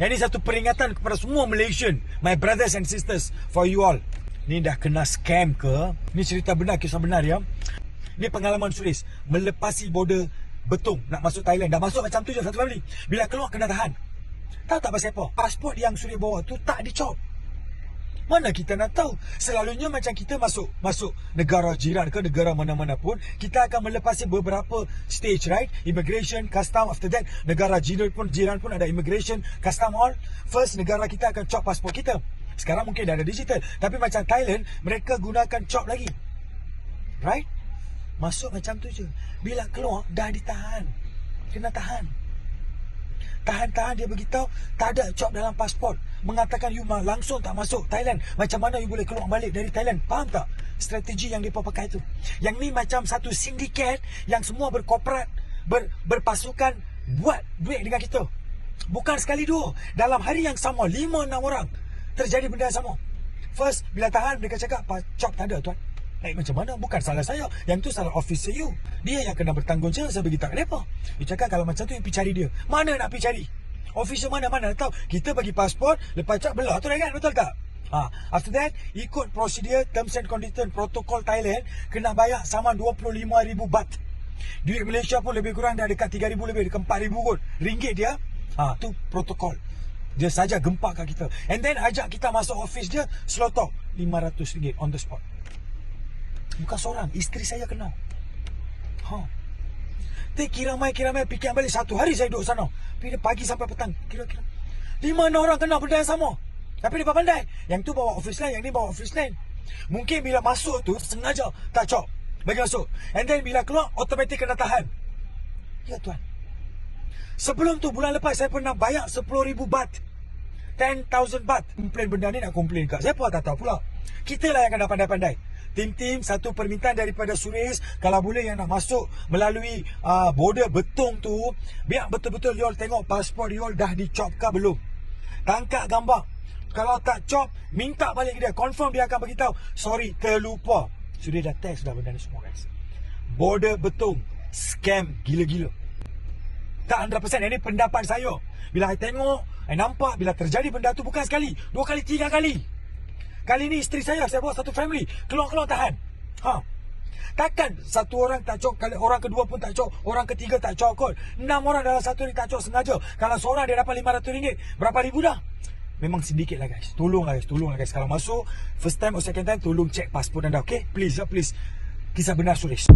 Yang ni satu peringatan kepada semua Malaysian, my brothers and sisters, for you all. Ni dah kena scam ke? Ni cerita benar, kisah benar ya. Ni pengalaman Suris melepasi border betung nak masuk Thailand. Dah masuk macam tu je satu family. Bila keluar kena tahan. Tahu tak pasal apa? Pasport yang Suris bawa tu tak dicop. Mana kita nak tahu? Selalunya macam kita masuk masuk negara jiran ke negara mana-mana pun, kita akan melepasi beberapa stage, right? Immigration, custom, after that, negara jiran pun jiran pun ada immigration, custom all. First, negara kita akan cop pasport kita. Sekarang mungkin dah ada digital. Tapi macam Thailand, mereka gunakan cop lagi. Right? Masuk macam tu je. Bila keluar, dah ditahan. Kena tahan. Tahan-tahan dia beritahu tak ada cop dalam pasport. Mengatakan you langsung tak masuk Thailand. Macam mana you boleh keluar balik dari Thailand? Faham tak? Strategi yang dia pakai tu. Yang ni macam satu sindiket yang semua berkooperat, ber, berpasukan buat duit dengan kita. Bukan sekali dua. Dalam hari yang sama, lima enam orang terjadi benda yang sama. First, bila tahan mereka cakap, "Pa- cop tak ada tuan. Eh macam mana? Bukan salah saya. Yang tu salah officer you. Dia yang kena bertanggungjawab saya beritahu kenapa. You cakap kalau macam tu you pergi cari dia. Mana nak pergi cari? Officer mana-mana tahu. Kita bagi pasport, lepas cak belah tu dah kan? Betul tak? Ha, after that, ikut prosedur terms and condition protokol Thailand kena bayar sama 25,000 baht. Duit Malaysia pun lebih kurang dah dekat 3,000 lebih, dekat 4,000 kot. Ringgit dia. Ha, tu protokol. Dia saja gempak kat kita. And then ajak kita masuk office dia, slot RM500 on the spot. Bukan seorang Isteri saya kena Ha Kira mai kira mai Fikir balik. Satu hari saya duduk sana. Bila pagi sampai petang. Kira-kira. Lima enam orang kena benda yang sama? Tapi dia pandai. Yang tu bawa office line Yang ni bawa office line Mungkin bila masuk tu Sengaja. Tak cop Bagi masuk. And then bila keluar Automatik kena tahan. Ya tuan. Sebelum tu bulan lepas Saya pernah bayar 10,000 baht. 10,000 baht. Komplain benda ni nak komplain kat Siapa? Tak tahu pula. Kita lah yang kena pandai-pandai Tim-tim satu permintaan daripada Suris. Kalau boleh yang nak masuk melalui uh, border betung tu Biar betul-betul you all tengok pasport you all dah dicop ke belum. Tangkap gambar. Kalau tak cop Minta balik dia. Confirm dia akan beritahu Sorry terlupa. Sudah dah test dah benda ni semua guys. Border betung Scam gila-gila. Tak 100% Ini pendapat saya. Bila saya tengok Saya nampak Bila terjadi benda tu Bukan sekali. Dua kali Tiga kali Kali ni isteri saya Saya bawa satu family. Keluar-keluar tahan. Ha. Takkan satu orang tak cok Kali orang kedua pun tak cok Orang ketiga tak cok kot. Enam orang dalam satu ni tak cok sengaja. Kalau seorang dia dapat RM500 Berapa ribu dah? Memang sedikit lah guys. Tolong lah guys Tolong lah guys. Kalau masuk First time or second time Tolong check pasport anda Okay Please lah please. Kisah benar Suresh